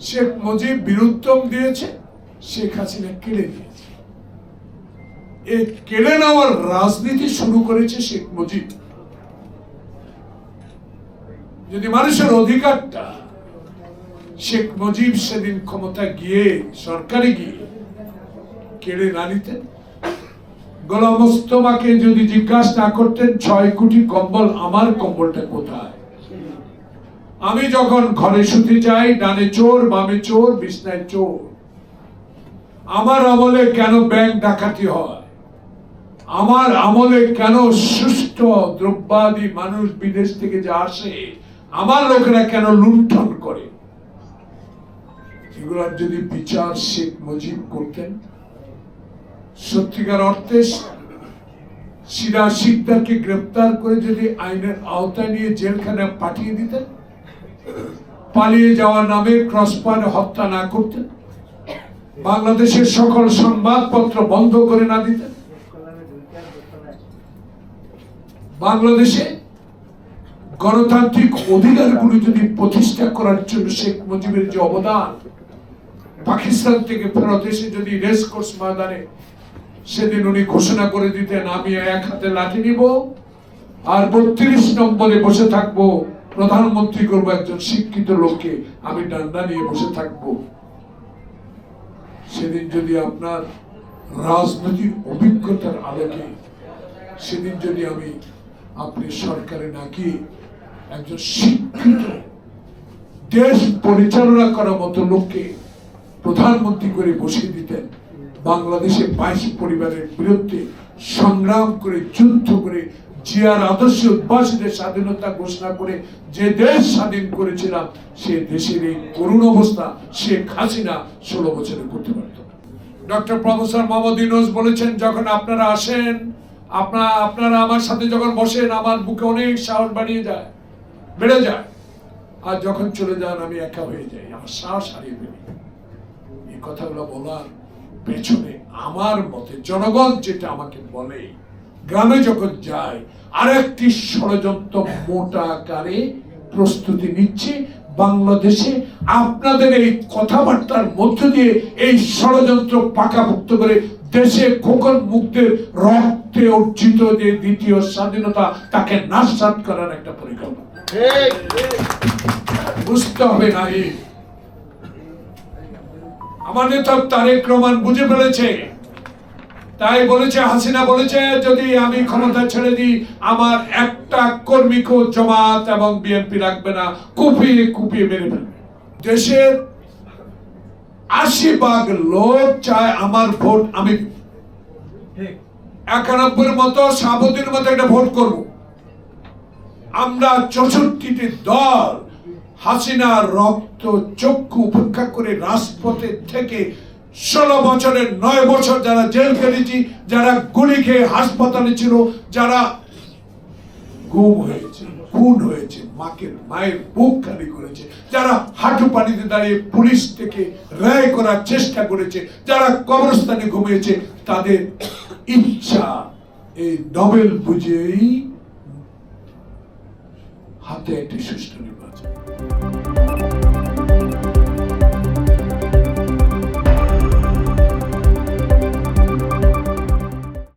শেখ মুজিব বীরুত্তম দিয়েছে, শেখ হাসিনা কেড়ে দিয়েছে এই কেড়ে নেওয়ার রাজনীতি শুরু করেছে শেখ মুজিব। যদি মানুষের অধিকারটা শেখ মুজিব সেদিন ক্ষমতা গিয়ে, সরকারে গিয়ে কেড়ে না নিতেন গোলাম মোস্তফাকে যদি জিজ্ঞাসা না করতেন, ছয় কোটি কম্বল আমার কম্বলটা কোথায়? আমি যখন ঘরে শুতে যাই, ডানে চোর, বামে চোর, বিছনায় চোর। আমার আমলে কেন ব্যাংক ডাকাতি হয়? আমার আমলে কেন সুস্থ, দ্রব্যাদি মানুষ বিদেশ থেকে যে আসে, আমার লোকেরা কেন লুণ্ঠন করে? এগুলোর যদি বিচার শেখ মুজিব করতেন, সত্যিকার অর্থে সিরা শিকদারকে গ্রেপ্তার করে যদি আইনের আওতায় নিয়ে জেলখানে পাঠিয়ে দিতেন পালিয়ে যাওয়ার নামে ক্রসফায়ার হত্যা না করতেন বাংলাদেশের সকল সংবাদপত্র বন্ধ করে না দিতেন বাংলাদেশে গণতান্ত্রিক অধিকারগুলি যদি প্রতিষ্ঠা করার জন্য শেখ মুজিবের যে অবদান, পাকিস্তান থেকে ফেরত এসে যদি রেস কোর্স ময়দানে সেদিন উনি ঘোষণা করে দিতেন, আমি এক হাতে লাঠি নিব আর বত্রিশ নম্বরে বসে থাকব প্রধানমন্ত্রী করব একজন শিক্ষিত লোককে, আমি ডান্ডা নিয়ে বসে থাকব। সেদিন যদি আপনার রাজনৈতিক অভিজ্ঞতার আলোকে, সেদিন যদি আমি আপনি সরকারে নাকি একজন শিক্ষিত, দেশ পরিচালনা করার মতো লোককে প্রধানমন্ত্রী করে বসিয়ে দিতেন, বাংলাদেশে বাইশ পরিবারের বিরুদ্ধে সংগ্রাম করে, যুদ্ধ করে জিয়ার আদর্শ উদ্ভাসীদের স্বাধীনতা ঘোষণা করে যে দেশ স্বাধীন করেছিলাম সে দেশের এই করুণ অবস্থা শেখ হাসিনা ষোলো বছরে করতে পারত। ডক্টর প্রফেসর মোহাম্মদ ইউনুস বলেছেন, যখন আপনারা আসেন আপনারা আপনারা আমার সাথে যখন বসেন, আমার বুকে অনেক সাহস বাড়িয়ে যায়, বেড়ে যায়। আর যখন চলে যান, আমি একা হয়ে যাই, আমার সাহস হারিয়ে ফেলি। এই কথাগুলো বলার পেছনে আমার মতে জনগণ যেটা আমাকে বলে গ্রামে যখন যায় আরেকটি ষড়যন্ত্র মোটা আকারে প্রস্তুতি নিচ্ছে বাংলাদেশে। আপনাদের এই কথাবার্তার মধ্য দিয়ে এই ষড়যন্ত্র পাকাভুক্ত করে দেশে খোকন মুক্তের রক্তে অর্জিত যে দ্বিতীয় স্বাধীনতা, তাকে নাশাত করার একটা পরিকল্পনা। বুঝতে হবে না আমার নেতা তারেক রহমান বুঝে ফেলেছে। তাই বলেছে হাসিনা বলেছে, যদি আমি ক্ষমতা ছেড়ে দিই, আমার একটা কর্মীকেও জমাত এবং বিএনপি রাখবে না, কুপিয়ে কুপিয়ে মেরে ফেলবে দেশের আশি ভাগ লোক চায় আমার ভোট আমি। একানব্বই মতো সাবতির মতো একটা ভোট করব আমরা চৌষট্টিটি দল হাসিনার রক্ত চক্ষু উপেক্ষা করে রাজপথে থেকে ষোলো বছরের নয় বছর যারা জেল খেটেছি যারা গুলি খেয়ে হাসপাতালে ছিল, যারা গুম হয়েছে, খুন হয়েছে, মাকে, মায়ের বুক খালি করেছে, যারা হাঁটু পানিতে দাঁড়িয়ে পুলিশ থেকে রায় করার চেষ্টা করেছে, যারা কবরস্থানে ঘুমিয়েছে, তাদের ইচ্ছা এই নোবেল বুঝেই হাতে একটি সুষ্ঠু নির্বাচন